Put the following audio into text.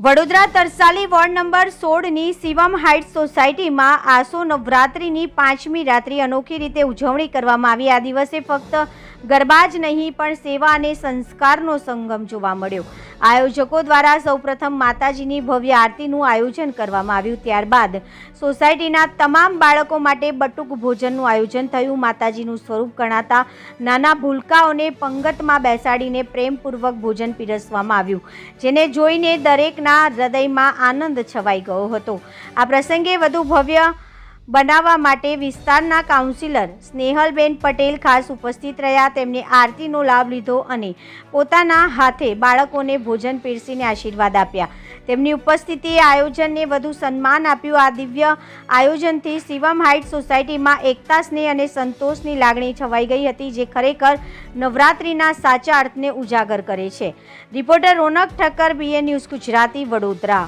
Vadodara Tarsali ward number સોળની Shivam heights સોસાયટીમાં આસો નવરાત્રિની પાંચમી રાત્રિ અનોખી રીતે ઉજવણી કરવામાં આવી. આ દિવસે ફક્ત ગરબા જ નહીં, પણ સેવા અને સંસ્કારનો સંગમ જોવા મળ્યો. આયોજકો દ્વારા સૌપ્રથમ માતાજીની ભવ્ય આરતીનું આયોજન કરવામાં આવ્યું. ત્યારબાદ સોસાયટીના તમામ બાળકો માટે બટુક ભોજનનું આયોજન થયું. માતાજીનું સ્વરૂપ ગણાતા નાના ભૂલકાઓને પંગતમાં બેસાડીને પ્રેમપૂર્વક ભોજન પીરસવામાં આવ્યું, જેને જોઈને દરેકના હૃદયમાં આનંદ છવાઈ ગયો હતો. આ પ્રસંગે વધુ ભવ્ય બનાવવા માટે વિસ્તારના કાઉન્સિલર સ્નેહલબેન પટેલ ખાસ ઉપસ્થિત રહ્યા. તેમણે આરતીનો લાભ લીધો અને પોતાના હાથે બાળકોને ભોજન પીરસીને આશીર્વાદ આપ્યા. તેમની ઉપસ્થિતિએ આયોજનને વધુ સન્માન આપ્યું. આ દિવ્ય આયોજનથી શિવમ હાઇટ સોસાયટીમાં એકતા, સ્નેહ અને સંતોષની લાગણી છવાઈ ગઈ હતી, જે ખરેખર નવરાત્રિના સાચા અર્થને ઉજાગર કરે છે. Reporter Ronak Thakkar BA news Gujarati, Vadodara.